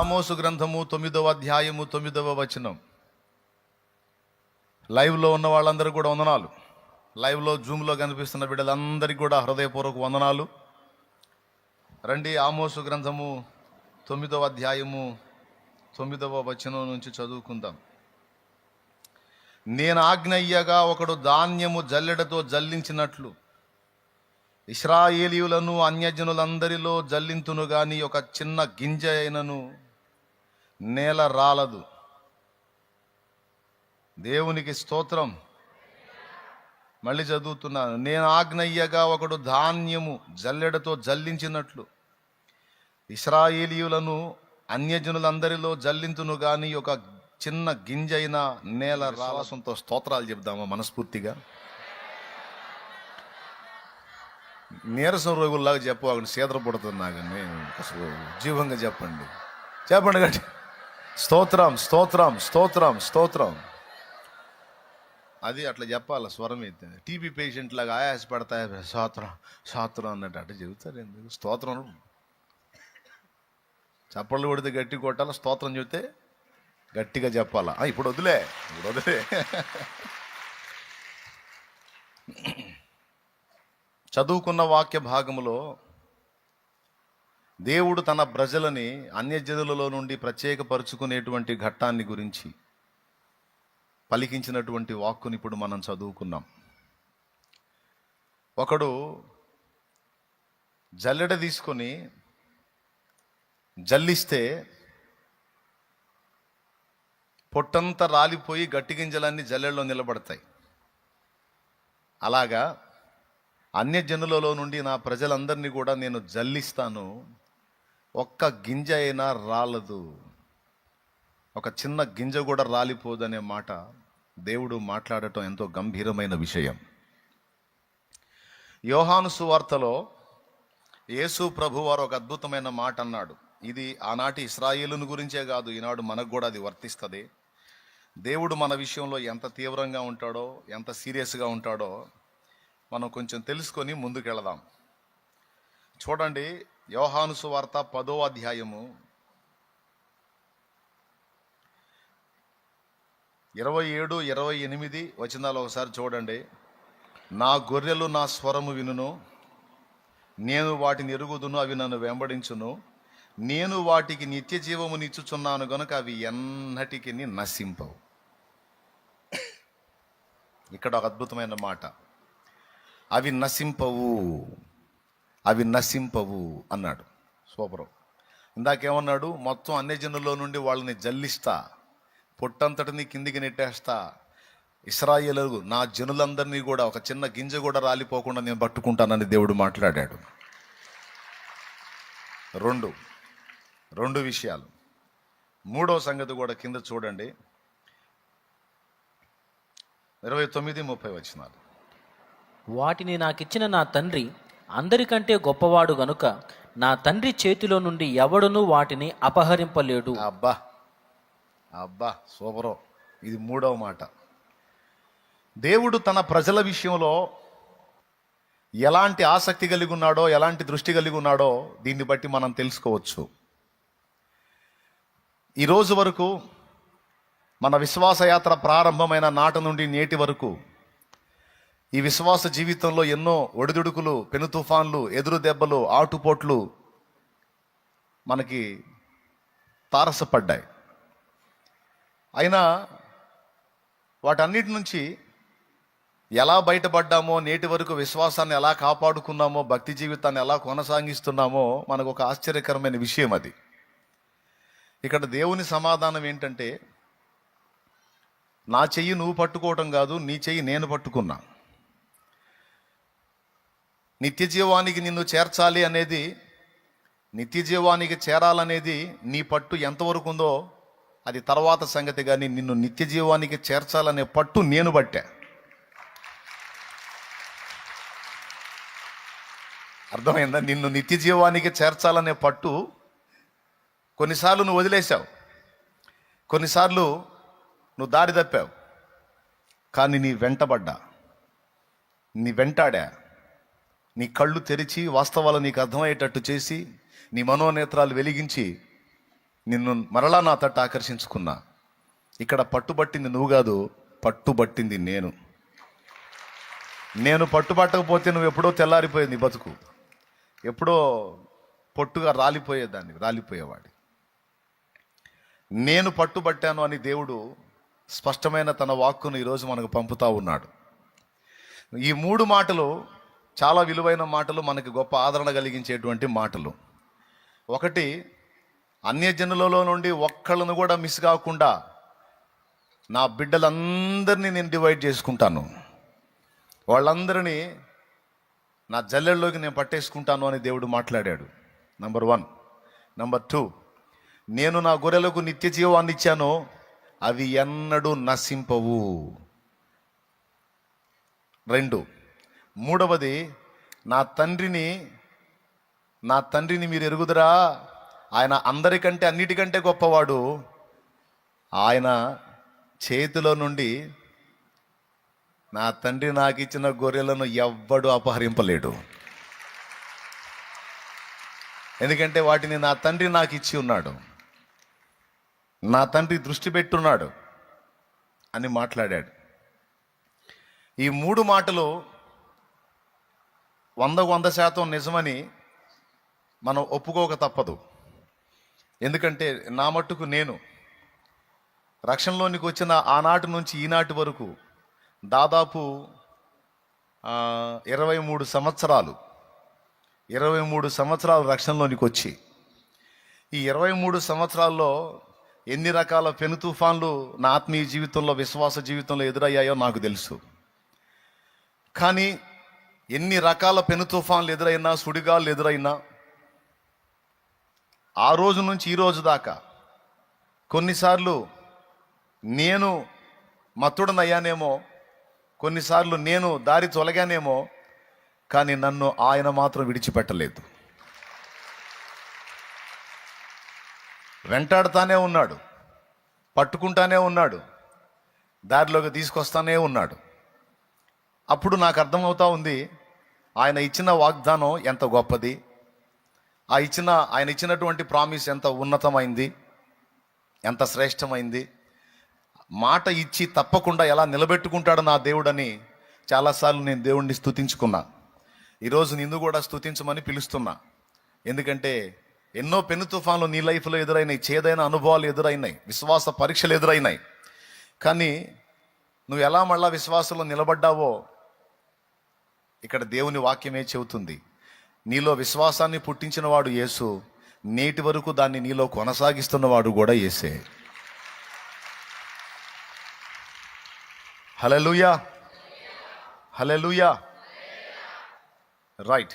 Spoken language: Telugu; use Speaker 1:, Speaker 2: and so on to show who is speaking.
Speaker 1: ఆమోసు గ్రంథము తొమ్మిదవ అధ్యాయము తొమ్మిదవ వచనం. లైవ్లో ఉన్న వాళ్ళందరూ కూడా వందనాలు. లైవ్లో జూమ్లో కనిపిస్తున్న బిడ్డలందరికీ కూడా హృదయపూర్వక వందనాలు. రండి ఆమోసు గ్రంథము తొమ్మిదవ అధ్యాయము తొమ్మిదవ వచనం నుంచి చదువుకుందాం. నేను ఆజ్ఞయ్యగా ఒకడు ధాన్యము జల్లెడతో జల్లించినట్లు. ఇస్రాయేలీయులను అన్యజనులందరిలో జల్లింతును గాని ఒక చిన్న గింజ అయినను నేల రాలదు. దేవునికి స్తోత్రం. మళ్ళీ చదువుతున్నాను నేను ఆజ్ఞయ్యగా ఒకడు ధాన్యము జల్లెడతో జల్లించినట్లు. ఇస్రాయేలీయులను అన్యజనులందరిలో జల్లింతును కానీ ఒక చిన్న గింజ అయిన నేల రాలసంతో స్తోత్రాలు చెప్దామా మనస్ఫూర్తిగా? నీరసం రోగుల్లాగా చెప్పు సీదర పుడుతుంది నాకని అసలు జీవంగా చెప్పండి. చెప్పండి గట్టి స్తోత్రం స్తోత్రం స్తోత్రం స్తోత్రం. అది అట్లా చెప్పాలి? స్వరం అయితే. టీబీ పేషెంట్ లాగా ఆయాస పడతాయి స్తోత్రం స్తోత్రం అన్నట్టు అట్లా చెబుతారు ఎందుకు? స్తోత్రం. చప్పళ్ళు కొడితే గట్టి కొట్టాలి? స్తోత్రం చెబితే గట్టిగా చెప్పాలా? ఇప్పుడు వదిలే ఇప్పుడు వదిలే. చదువుకున్న వాక్య భాగములో దేవుడు తన ప్రజలని అన్యజనులలో నుండి ప్రత్యేకపరుచుకునేటువంటి ఘట్టాన్ని గురించి పలికించినటువంటి వాక్కుని ఇప్పుడు మనం చదువుకున్నాం. ఒకడు జల్లెడ తీసుకొని జల్లిస్తే పొట్టంతా రాలిపోయి గట్టి గింజలన్నీ జల్లెడలో నిలబడతాయి. అలాగా అన్యజనులలో నుండి నా ప్రజలందరినీ కూడా నేను జల్లిస్తాను ఒక్క గింజ అయినా రాలదు. ఒక చిన్న గింజ కూడా రాలిపోదనే మాట దేవుడు మాట్లాడటం ఎంతో గంభీరమైన విషయం. యోహాను సువార్తలో యేసు ప్రభు వారు ఒక అద్భుతమైన మాట అన్నాడు. ఇది ఆనాటి ఇస్రాయేలును గురించే కాదు ఈనాడు మనకు కూడా అది వర్తిస్తుంది. దేవుడు మన విషయంలో ఎంత తీవ్రంగా ఉంటాడో ఎంత సీరియస్గా ఉంటాడో మనం కొంచెం తెలుసుకొని ముందుకెళదాం. చూడండి యోహాను సువార్త పదో అధ్యాయము ఇరవై ఏడు ఇరవై ఎనిమిది వచనాలు ఒకసారి చూడండి. నా గొర్రెలు నా స్వరము వినును నేను వాటిని ఎరుగుదును అవి నన్ను వెంబడించును. నేను వాటికి నిత్య జీవమునిచ్చుచున్నాను గనుక అవి ఎన్నటికి నశింపవు. ఇక్కడ ఒక అద్భుతమైన మాట. అవి నశింపవు. అవి నశింపవు అన్నాడు. సూపరం. ఇందాకేమన్నాడు మొత్తం అన్ని జనుల్లో నుండి వాళ్ళని జల్లిస్తా పొట్టంతటిని కిందికి నెట్టేస్తా. ఇస్రాయేలు నా జనులందరినీ కూడా ఒక చిన్న గింజ కూడా రాలిపోకుండా నేను పట్టుకుంటానని దేవుడు మాట్లాడాడు. రెండు. రెండు విషయాలు. మూడో సంగతి కూడా కింద చూడండి. ఇరవై తొమ్మిది ముప్పై వచ్చినారు
Speaker 2: వాటిని నాకిచ్చిన నా తండ్రి అందరికంటే గొప్పవాడు గనుక నా తండ్రి చేతిలో నుండి ఎవడునూ వాటిని అపహరింపలేడు.
Speaker 1: అబ్బా అబ్బా సూపరో. ఇది మూడవ మాట. దేవుడు తన ప్రజల విషయంలో ఎలాంటి ఆసక్తి కలిగి ఉన్నాడో ఎలాంటి దృష్టి కలిగి ఉన్నాడో దీన్ని బట్టి మనం తెలుసుకోవచ్చు. ఈరోజు వరకు మన విశ్వాసయాత్ర ప్రారంభమైన నాట నుండి నేటి వరకు ఈ విశ్వాస జీవితంలో ఎన్నో ఒడిదుడుకులు పెను తుఫాన్లు ఎదురు దెబ్బలు ఆటుపోట్లు మనకి తారసపడ్డాయి. అయినా వాటన్నిటి నుంచి ఎలా బయటపడ్డామో నేటి వరకు విశ్వాసాన్ని ఎలా కాపాడుకున్నామో భక్తి జీవితాన్ని ఎలా కొనసాగిస్తున్నామో మనకు ఒక ఆశ్చర్యకరమైన విషయం అది. ఇక్కడ దేవుని సమాధానం ఏంటంటే నా చెయ్యి నువ్వు పట్టుకోవటం కాదు నీ చెయ్యి నేను పట్టుకున్నా. నిత్య జీవానికి నిన్ను చేర్చాలి అనేది నిత్య జీవానికి చేరాలనేది నీ పట్టు ఎంతవరకు ఉందో అది తర్వాత సంగతి కానీ నిన్ను నిత్య జీవానికి చేర్చాలనే పట్టు నేను పట్టా. అర్థమైందా? నిన్ను నిత్య జీవానికి చేర్చాలనే పట్టు కొన్నిసార్లు నువ్వు వదిలేశావు. కొన్నిసార్లు నువ్వు దారి తప్పావు. కానీ నీ వెంటబడ్డా. నీ వెంటాడా? నీ కళ్ళు తెరిచి వాస్తవాలు నీకు అర్థమయ్యేటట్టు చేసి నీ మనోనేత్రాలు వెలిగించి నిన్ను మరలా నా తట్టు ఆకర్షించుకున్నా. ఇక్కడ పట్టుబట్టింది నువ్వు కాదు పట్టుబట్టింది నేను. నేను పట్టుబట్టకపోతే నువ్వు ఎప్పుడో తెల్లారిపోయేది నీ బతుకు. ఎప్పుడో పొట్టుగా రాలిపోయేదాన్ని రాలిపోయేవాడి నేను పట్టుబట్టాను అని దేవుడు స్పష్టమైన తన వాక్కును ఈరోజు మనకు పంపుతా ఉన్నాడు. ఈ మూడు మాటలు చాలా విలువైన మాటలు మనకి గొప్ప ఆదరణ కలిగించేటువంటి మాటలు. ఒకటి అన్యజనులలో నుండి ఒక్కళ్ళను కూడా మిస్ కాకుండా నా బిడ్డలందరినీ నేను డివైడ్ చేసుకుంటాను. వాళ్ళందరినీ నా జల్లెల్లోకి నేను పట్టేసుకుంటాను అని దేవుడు మాట్లాడాడు. నంబర్ వన్ నంబర్ టూ నేను నా గొర్రెలకు నిత్య జీవాన్ని ఇచ్చాను. అవి ఎన్నడూ నశింపవు. రెండు మూడవది నా తండ్రిని నా తండ్రిని మీరు ఎరుగుదరా. ఆయన అందరికంటే అన్నిటికంటే గొప్పవాడు. ఆయన చేతిలో నుండి నా తండ్రి నాకు ఇచ్చిన గొర్రెలను ఎవ్వడు అపహరింపలేడు. ఎందుకంటే వాటిని నా తండ్రి నాకు ఇచ్చి ఉన్నాడు. నా తండ్రి దృష్టి పెట్టున్నాడు అని మాట్లాడాడు. ఈ మూడు మాటలు వందకు వంద శాతం నిజమని మనం ఒప్పుకోక తప్పదు. ఎందుకంటే నా మట్టుకు నేను రక్షణలోనికి వచ్చిన ఆనాటి నుంచి ఈనాటి వరకు దాదాపు ఇరవై మూడు సంవత్సరాలు ఇరవై మూడు సంవత్సరాలు రక్షణలోనికి వచ్చి ఈ ఇరవై మూడు సంవత్సరాల్లో ఎన్ని రకాల పెను తుఫాన్లు నా ఆత్మీయ జీవితంలో విశ్వాస జీవితంలో ఎదురయ్యాయో నాకు తెలుసు. కానీ ఎన్ని రకాల పెను తుఫాన్లు ఎదురైనా సుడిగాలు ఎదురైనా ఆ రోజు నుంచి ఈ రోజు దాకా కొన్నిసార్లు నేను మత్తుడనయ్యానేమో కొన్నిసార్లు నేను దారి తొలగానేమో కానీ నన్ను ఆయన మాత్రం విడిచిపెట్టలేదు. వెంటాడుతానే ఉన్నాడు పట్టుకుంటానే ఉన్నాడు దారిలోకి తీసుకొస్తానే ఉన్నాడు. అప్పుడు నాకు అర్థమవుతా ఉంది ఆయన ఇచ్చిన వాగ్దానం ఎంత గొప్పది? ఆ ఇచ్చిన ఆయన ఇచ్చినటువంటి ప్రామిస్ ఎంత ఉన్నతమైంది? ఎంత శ్రేష్టమైంది? మాట ఇచ్చి తప్పకుండా ఎలా నిలబెట్టుకుంటాడు నా దేవుడని చాలాసార్లు నేను దేవుణ్ణి స్థుతించుకున్నా ఈరోజు నిన్ను కూడా స్థుతించమని పిలుస్తున్నా. ఎందుకంటే ఎన్నో పెను తుఫాన్లు నీ లైఫ్లో ఎదురైనాయి చేదైన అనుభవాలు ఎదురైనాయి విశ్వాస పరీక్షలు ఎదురైనాయి. కానీ నువ్వు ఎలా మళ్ళా విశ్వాసంలో నిలబడ్డావో ఇక్కడ దేవుని వాక్యమే చెబుతుంది. నీలో విశ్వాసాన్ని పుట్టించినవాడు యేసు నేటి వరకు దాన్ని నీలో కొనసాగిస్తున్నవాడు కూడా యేసే. Hallelujah hallelujah right.